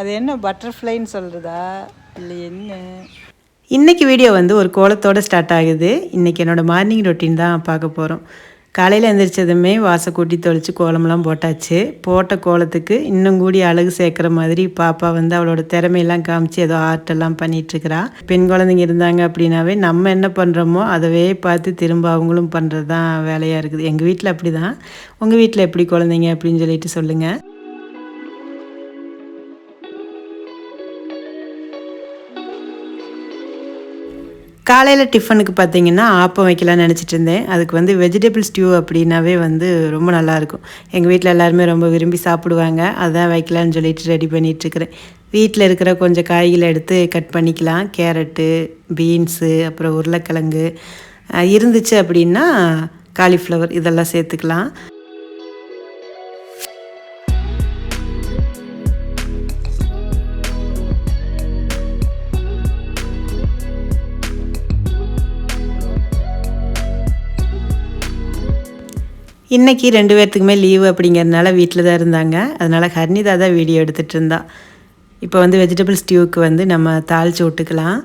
அது என்ன பட்டர்ஃப்ளைன்னு சொல்கிறதா இல்லை என்ன? இன்றைக்கி வீடியோ வந்து ஒரு கோலத்தோடு ஸ்டார்ட் ஆகுது. இன்றைக்கி என்னோடய மார்னிங் ரொட்டீன் தான் பார்க்க போகிறோம் காலையில் எந்திரிச்சதுமே வாசை கூட்டி தொளிச்சு கோலமெல்லாம் போட்டாச்சு. போட்ட கோலத்துக்கு இன்னும் கூடி அழகு சேர்க்குற மாதிரி பாப்பா வந்து அவளோட திறமையெல்லாம் காமிச்சு ஏதோ ஆர்ட்டெல்லாம் பண்ணிகிட்ருக்கிறா பெண் குழந்தைங்க இருந்தாங்க அப்படின்னாவே நம்ம என்ன பண்ணுறோமோ அதவே பார்த்து திரும்ப அவங்களும் பண்ணுறது தான் வேலையாக இருக்குது. எங்கள் வீட்டில் அப்படி தான் உங்கள் வீட்டில் எப்படி குழந்தைங்க அப்படின்னு சொல்லிட்டு சொல்லுங்கள் காலையில் டிஃபனுக்கு பார்த்தீங்கன்னா ஆப்பம் வைக்கலாம்னு நினச்சிட்டு இருந்தேன். அதுக்கு வந்து வெஜிடபிள் ஸ்டியூ அப்படின்னாவே வந்து ரொம்ப நல்லாயிருக்கும் எங்கள் வீட்டில் எல்லாருமே ரொம்ப விரும்பி சாப்பிடுவாங்க. அதான் வைக்கலான்னு சொல்லிட்டு ரெடி பண்ணிகிட்ருக்கிறேன் வீட்டில் இருக்கிற கொஞ்சம் காய்களை எடுத்து கட் பண்ணிக்கலாம். கேரட்டு பீன்ஸு அப்புறம் உருளைக்கிழங்கு. இருந்துச்சு அப்படின்னா காலிஃப்ளவர் இதெல்லாம் சேர்த்துக்கலாம். இன்றைக்கி ரெண்டு பேர்த்துக்குமே லீவு அப்படிங்கிறதுனால வீட்டில் தான் இருந்தாங்க. அதனால் ஹர்னிதா தான் வீடியோ எடுத்துகிட்டு இருந்தா. இப்போ வந்து வெஜிடபிள் ஸ்டியூக்கு வந்து நம்ம தாளித்து விட்டுக்கலாம்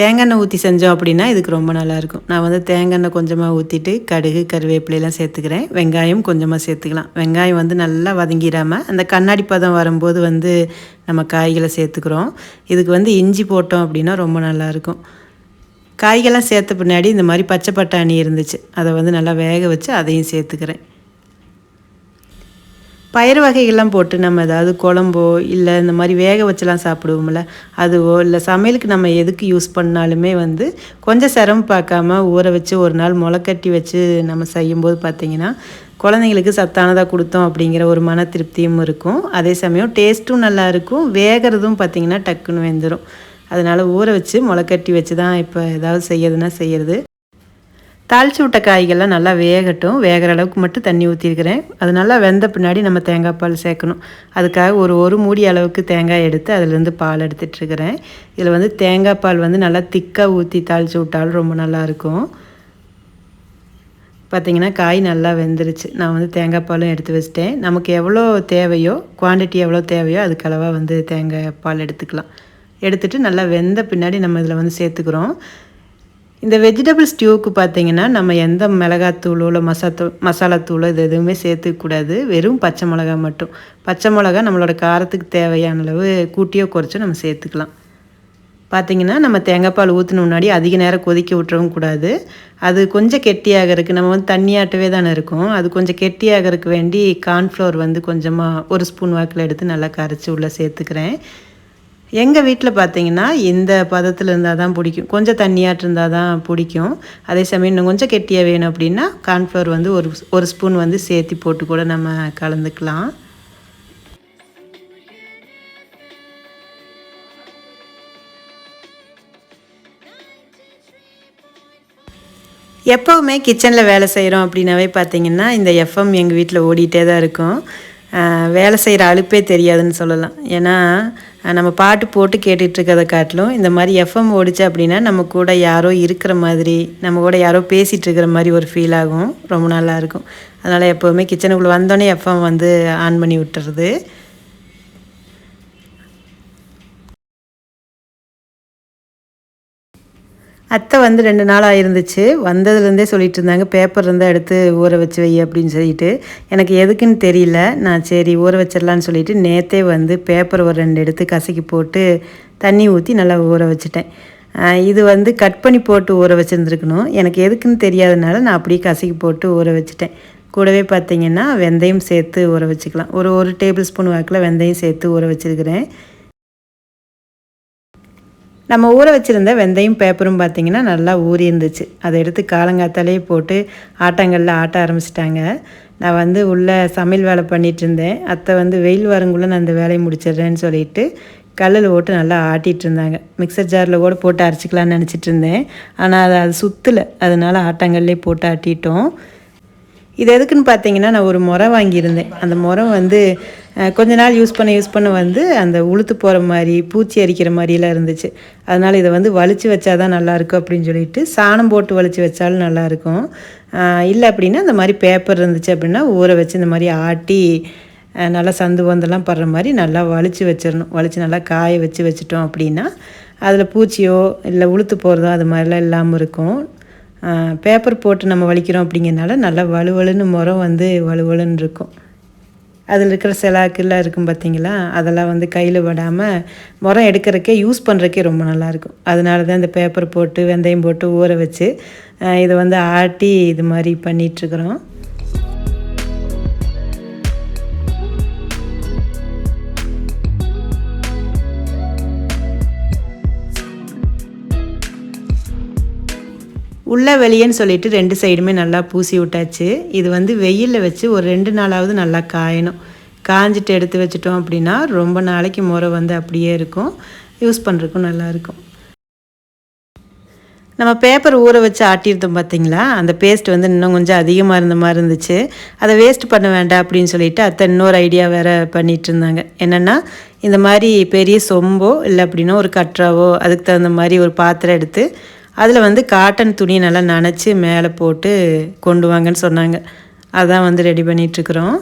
தேங்காய் ஊற்றி செஞ்சோம் அப்படின்னா இதுக்கு ரொம்ப நல்லாயிருக்கும் நான் வந்து தேங்காய் கொஞ்சமாக ஊற்றிட்டு கடுகு கருவேப்பிலையெல்லாம் சேர்த்துக்கிறேன். வெங்காயம் கொஞ்சமாக சேர்த்துக்கலாம். வெங்காயம் வந்து நல்லா வதங்கிடாமல் அந்த கண்ணாடி பதம் வரும்போது வந்து நம்ம காய்களை சேர்த்துக்கிறோம். இதுக்கு வந்து இஞ்சி போட்டோம் அப்படின்னா ரொம்ப நல்லாயிருக்கும் காய்கள்லாம் சேர்த்த பின்னாடி இந்த மாதிரி பச்சை பட்டாணி இருந்துச்சு. அதை வந்து நல்லா வேக வச்சு அதையும் சேர்த்துக்கிறேன். பயிர் வகைகள்லாம் போட்டு நம்ம ஏதாவது குழம்போ இல்லை இந்த மாதிரி வேக வச்சுலாம் சாப்பிடுவோம்ல அதுவோ இல்லை சமையலுக்கு நம்ம எதுக்கு யூஸ் பண்ணாலுமே வந்து கொஞ்சம் சிரமம் பார்க்காம ஊற வச்சு ஒரு நாள் முளைக்கட்டி வச்சு நம்ம செய்யும்போது பார்த்திங்கன்னா குழந்தைங்களுக்கு சத்தானதாக கொடுத்தோம் அப்படிங்கிற ஒரு மன திருப்தியும் இருக்கும். அதே சமயம் டேஸ்ட்டும் நல்லாயிருக்கும் வேகிறதும் பார்த்திங்கன்னா டக்குன்னு வெந்துடும் அதனால் ஊற வச்சு முளைக்கட்டி வச்சு தான் இப்போ ஏதாவது செய்யறதுனா செய்கிறது தாளித்து விட்ட காய்கள்லாம் நல்லா வேகட்டும். வேகிற அளவுக்கு மட்டும் தண்ணி ஊற்றிருக்கிறேன் அது நல்லா வெந்த பின்னாடி நம்ம தேங்காய் பால் சேர்க்கணும். அதுக்காக ஒரு ஒரு மூடி அளவுக்கு தேங்காய் எடுத்து அதுலேருந்து பால் எடுத்துகிட்ருக்கிறேன் இதில் வந்து தேங்காய் பால் வந்து நல்லா திக்காக ஊற்றி தாளித்து விட்டாலும் ரொம்ப நல்லாயிருக்கும் பார்த்திங்கன்னா காய் நல்லா வெந்துருச்சு. நான் வந்து தேங்காய் பாலும் எடுத்து வச்சிட்டேன். நமக்கு எவ்வளோ தேவையோ குவான்டிட்டி எவ்வளோ தேவையோ அதுக்களவாக வந்து தேங்காய் பால் எடுத்துக்கலாம். எடுத்துகிட்டு நல்லா வெந்த பின்னாடி நம்ம இதில் வந்து சேர்த்துக்கிறோம். இந்த வெஜிடபிள் ஸ்டியூவுக்கு பார்த்தீங்கன்னா நம்ம எந்த மிளகாத்தூளோ இல்லை மசாத்தூ மசாலாத்தூளோ இது எதுவுமே சேர்த்துக்கூடாது வெறும் பச்சை மிளகா மட்டும். பச்சை மிளகா நம்மளோட காரத்துக்கு தேவையான அளவு கூட்டியோ குறைச்சோ நம்ம சேர்த்துக்கலாம். பார்த்திங்கன்னா நம்ம தேங்காய் பால் ஊற்றின முன்னாடி அதிக நேரம் கொதிக்க விட்டுறவும் கூடாது. அது கொஞ்சம் கெட்டியாகிறதுக்கு நம்ம வந்து தண்ணியாட்டவே தானே இருக்கும். அது கொஞ்சம் கெட்டியாகிறதுக்கு வேண்டி கார்ன்ஃப்ளவர் வந்து கொஞ்சமாக ஒரு ஸ்பூன் வாக்கில் எடுத்து நல்லா கரைச்சி உள்ளே சேர்த்துக்கிறேன். எங்கள் வீட்டில் பார்த்தீங்கன்னா இந்த பதத்தில் இருந்தால் தான் பிடிக்கும். கொஞ்சம் தண்ணியாட்டு இருந்தால் தான் பிடிக்கும். அதே சமயம் இன்னும் கொஞ்சம் கெட்டியாக வேணும் அப்படின்னா கார்ன்ஃப்ளவர் வந்து ஒரு ஒரு ஸ்பூன் வந்து சேர்த்தி போட்டு கூட நம்ம கலந்துக்கலாம். எப்போவுமே கிச்சனில் வேலை செய்கிறோம் அப்படின்னாவே பார்த்தீங்கன்னா இந்த எஃப்எம் எங்கள் வீட்டில் ஓடிட்டே தான் இருக்கும். வேலை செய்கிற அழுப்பே தெரியாதுன்னு சொல்லலாம். ஏன்னா நம்ம பாட்டு போட்டு கேட்டுட்ருக்கதை காட்டிலும் இந்த மாதிரி எஃப்எம் ஓடிச்சு அப்படின்னா நம்ம கூட யாரோ இருக்கிற மாதிரி நம்ம கூட யாரோ பேசிகிட்டு இருக்கிற மாதிரி ஒரு ஃபீல் ஆகும். ரொம்ப நல்லாயிருக்கும் அதனால் எப்போவுமே கிச்சனுக்குள்ளே வந்தோடனே எஃப்எம் வந்து ஆன் பண்ணி விட்டுறது. அத்தை வந்து ரெண்டு நாள் ஆயிருந்துச்சு வந்ததுலேருந்தே சொல்லிட்டு இருந்தாங்க பேப்பர் இருந்தால் எடுத்து ஊற வச்சு வை அப்படின்னு சொல்லிட்டு. எனக்கு எதுக்குன்னு தெரியல. நான் சரி ஊற வச்சிடலான்னு சொல்லிட்டு நேற்றே வந்து பேப்பர் ஒரு ரெண்டு எடுத்து கசக்கி போட்டு தண்ணி ஊற்றி நல்லா ஊற வச்சுட்டேன். இது வந்து கட் பண்ணி போட்டு ஊற வச்சுருந்துருக்கணும். எனக்கு எதுக்குன்னு தெரியாதனால நான் அப்படியே கசக்கி போட்டு ஊற வச்சுட்டேன். கூடவே பார்த்தீங்கன்னா வெந்தயம் சேர்த்து ஊற வச்சுக்கலாம். ஒரு ஒரு டேபிள் ஸ்பூன் வாக்கில் வெந்தயம் சேர்த்து ஊற வச்சுருக்கிறேன். நம்ம ஊற வச்சுருந்த வெந்தயம் பேப்பரும் பார்த்திங்கன்னா நல்லா ஊறி இருந்துச்சு. அதை எடுத்து காலங்காத்தாலே போட்டு ஆட்டங்களில் ஆட்ட ஆரம்பிச்சிட்டாங்க. நான் வந்து உள்ளே சமையல் வேலை பண்ணிகிட்டு இருந்தேன். அத்தை வந்து வெயில் வரங்குள்ளே நான் அந்த வேலையை முடிச்சிடுறேன்னு சொல்லிட்டு கல்லில் போட்டு நல்லா ஆட்டிகிட்டு இருந்தாங்க. மிக்சர் ஜாரில் கூட போட்டு அரைச்சிக்கலான்னு நினச்சிட்டு இருந்தேன். ஆனால் அதை அது சுற்றலை அதனால் ஆட்டங்கள்லேயே போட்டு ஆட்டிட்டோம். இது எதுக்குன்னு பார்த்தீங்கன்னா நான் ஒரு முறை வாங்கியிருந்தேன். அந்த முறம் வந்து கொஞ்ச நாள் யூஸ் பண்ண யூஸ் பண்ண வந்து அந்த உளுத்து போகிற மாதிரி பூச்சி அரிக்கிற மாதிரிலாம் இருந்துச்சு. அதனால் இதை வந்து வலிச்சு வச்சா தான் நல்லாயிருக்கும் அப்படின்னு சொல்லிட்டு சாணம் போட்டு வலிச்சு வச்சாலும் நல்லாயிருக்கும். இல்லை அப்படின்னா இந்த மாதிரி பேப்பர் இருந்துச்சு அப்படின்னா ஊற வச்சு இந்த மாதிரி ஆட்டி நல்லா சந்து வந்தெல்லாம் படுற மாதிரி நல்லா வலிச்சு வச்சிடணும். வலிச்சு நல்லா காய வச்சு வச்சிட்டோம் அப்படின்னா அதில் பூச்சியோ இல்லை உளுத்து போகிறதோ அது மாதிரிலாம் இல்லாமல் இருக்கும். பேப்பர் போட்டு நம்ம வலிக்கிறோம் அப்படிங்கிறனால நல்லா வலுவலுன்னு முறம் வந்து வலுவலுன்னு இருக்கும். அதில் இருக்கிற செலாக்கெல்லாம் இருக்கும் பார்த்தீங்களா அதெல்லாம் வந்து கையில் விடாமல் முறம் எடுக்கிறக்கே யூஸ் பண்ணுறக்கே ரொம்ப நல்லாயிருக்கும். அதனால தான் இந்த பேப்பர் போட்டு வெந்தயம் போட்டு ஊற வச்சு இதை வந்து ஆட்டி இது மாதிரி பண்ணிகிட்ருக்குறோம் உள்ள வெளியேன்னு சொல்லிட்டு ரெண்டு சைடுமே நல்லா பூசி விட்டாச்சு. இது வந்து வெயிலில் வச்சு ஒரு ரெண்டு நாளாவது நல்லா காயணும். காஞ்சிட்டு எடுத்து வச்சிட்டோம் அப்படின்னா ரொம்ப நாளைக்கு முறை வந்து அப்படியே இருக்கும். யூஸ் பண்ணுறதுக்கும் நல்லாயிருக்கும் நம்ம பேப்பர் ஊற வச்சு ஆட்டியிருந்தோம் பார்த்தீங்களா அந்த பேஸ்ட் வந்து இன்னும் கொஞ்சம் அதிகமாக இருந்த மாதிரி இருந்துச்சு. அதை வேஸ்ட் பண்ண வேண்டாம் அப்படின்னு சொல்லிட்டு அத்தை இன்னொரு ஐடியா வேறு பண்ணிகிட்டு இருந்தாங்க. என்னென்னா இந்த மாதிரி பெரிய சொம்போ இல்லை அப்படின்னா ஒரு கற்றாவோ அதுக்கு தகுந்த மாதிரி ஒரு பாத்திரம் எடுத்து அதில் வந்து காட்டன் துணி நல்லா நனைச்சி மேலே போட்டு கொண்டு வாங்கன்னு சொன்னாங்க. அதான் வந்து ரெடி பண்ணிகிட்ருக்குறோம்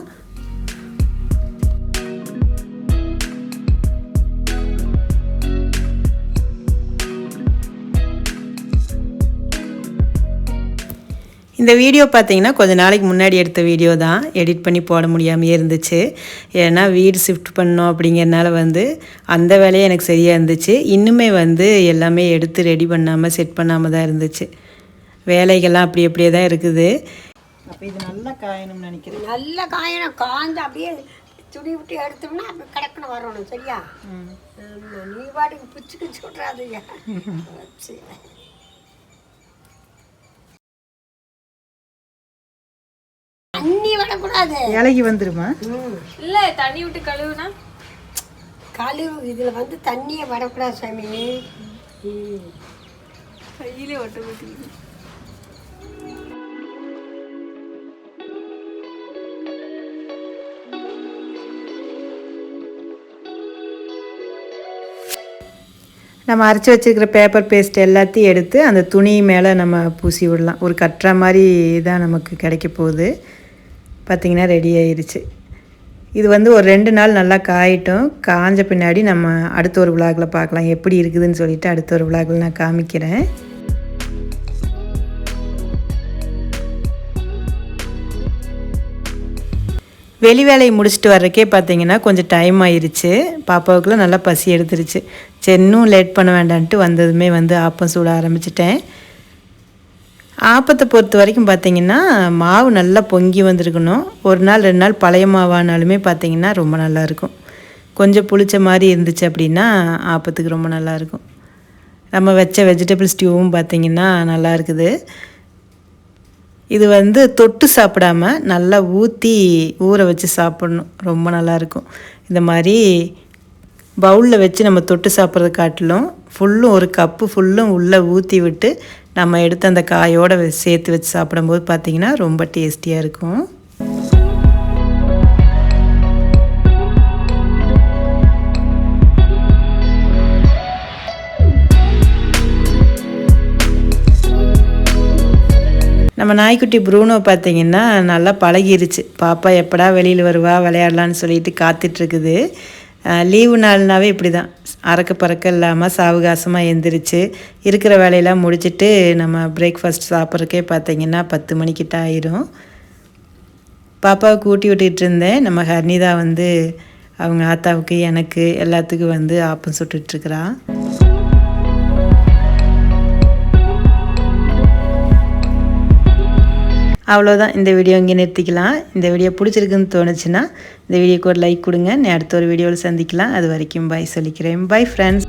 இந்த வீடியோ பார்த்தீங்கன்னா கொஞ்ச நாளைக்கு முன்னாடி எடுத்த வீடியோ தான். எடிட் பண்ணி போட முடியாமையே இருந்துச்சு. ஏன்னா வீடு ஷிஃப்ட் பண்ணோம் அப்படிங்கிறனால வந்து அந்த வேலையே எனக்கு சரியாக இருந்துச்சு. இன்னுமே வந்து எல்லாமே எடுத்து ரெடி பண்ணாமல் செட் பண்ணாமல் தான் இருந்துச்சு. வேலைகள்லாம் அப்படி அப்படியே தான் இருக்குது. அப்போ இது நல்லா காயணும்னு நினைக்கிறேன். நல்ல காயணும். காய்ந்து அப்படியே துணி விட்டு எடுத்தோம்னா அப்படி கிடக்கணும் வரணும். சரியா? நீ பாட்டுக்கு பிச்சு பிச்சு தண்ணி விடக்கூடாது இலகி வந்துருமா? இல்ல தண்ணி விட்டு கழுவுனா? கழிவு இதில் வந்து தண்ணியை விடக்கூடாது சாமி. கையிலே ஒட்ட போட்டு நம்ம அரைச்சி வச்சுருக்கிற பேப்பர் பேஸ்ட் எல்லாத்தையும் எடுத்து அந்த துணி மேலே நம்ம பூசி விடலாம். ஒரு கட்டுற மாதிரி தான் நமக்கு கிடைக்க போகுது. பார்த்திங்கன்னா ரெடி ஆயிடுச்சு இது வந்து ஒரு ரெண்டு நாள் நல்லா காயிட்டும். காஞ்ச பின்னாடி நம்ம அடுத்த ஒரு விளாகில் பார்க்கலாம் எப்படி இருக்குதுன்னு சொல்லிட்டு அடுத்த ஒரு விளாகில் நான் காமிக்கிறேன். வெளி வேலையை முடிச்சுட்டு வர்றக்கே பார்த்தீங்கன்னா கொஞ்சம் டைம் ஆயிடுச்சு பாப்பாவுக்குலாம் நல்லா பசி எடுத்துருச்சு. சரி இன்னும் லேட் பண்ண வேண்டான்ட்டு வந்ததுமே வந்து ஆப்பம் சூட ஆரம்பிச்சிட்டேன். ஆப்பத்தை பொறுத்த வரைக்கும் பார்த்திங்கன்னா மாவு நல்லா பொங்கி வந்திருக்கணும். ஒரு நாள் ரெண்டு நாள் பழைய மாவானாலுமே பார்த்திங்கன்னா ரொம்ப நல்லாயிருக்கும் கொஞ்சம் புளிச்ச மாதிரி இருந்துச்சு அப்படின்னா ஆப்பத்துக்கு ரொம்ப நல்லாயிருக்கும் நம்ம வச்ச வெஜிடபிள் ஸ்டியூவும் பார்த்திங்கன்னா நல்லா இருக்குது. இது வந்து தொட்டு சாப்பிடாம நல்லா ஊற்றி ஊற வச்சு சாப்பிடணும். ரொம்ப நல்லாயிருக்கும் இந்த மாதிரி பவுலில் வச்சு நம்ம தொட்டு சாப்பிட்றது காட்டிலும் ஃபுல்லும் ஒரு கப்பு ஃபுல்லும் உள்ளே ஊற்றி விட்டு நம்ம எடுத்து அந்த காயோட சேர்த்து வச்சு சாப்பிடும்போது பார்த்திங்கன்னா ரொம்ப டேஸ்டியாக இருக்கும். நம்ம நாய்க்குட்டி ப்ரூனோ பார்த்தீங்கன்னா நல்லா பழகிருச்சு. பாப்பா எப்படா வெளியில் வருவா விளையாடலான்னு சொல்லிட்டு காத்துட்ருக்குது லீவு நாள்னாவே இப்படி தான் அறக்க பறக்க இல்லாமல் சாவகாசமாக எந்திரிச்சு இருக்கிற வேலையெல்லாம் முடிச்சுட்டு நம்ம பிரேக்ஃபாஸ்ட் சாப்பிட்றக்கே பார்த்தீங்கன்னா பத்து மணிக்கிட்ட ஆயிரும். பாப்பாவை கூட்டி விட்டுட்டு இருந்தேன். நம்ம ஹர்னிதா வந்து அவங்க ஆத்தாவுக்கு எனக்கு எல்லாத்துக்கும் வந்து ஆப்பம் சுட்டுட்ருக்குறான் அவ்வளோதான் இந்த வீடியோ இங்கே நிறுத்திக்கலாம். இந்த வீடியோ பிடிச்சிருக்குன்னு தோணுச்சுன்னா இந்த வீடியோக்கு ஒரு லைக் கொடுங்க. நான் அடுத்த ஒரு வீடியோவில் சந்திக்கலாம். அது வரைக்கும் பாய் சொல்லிக்கிறேன். Bye friends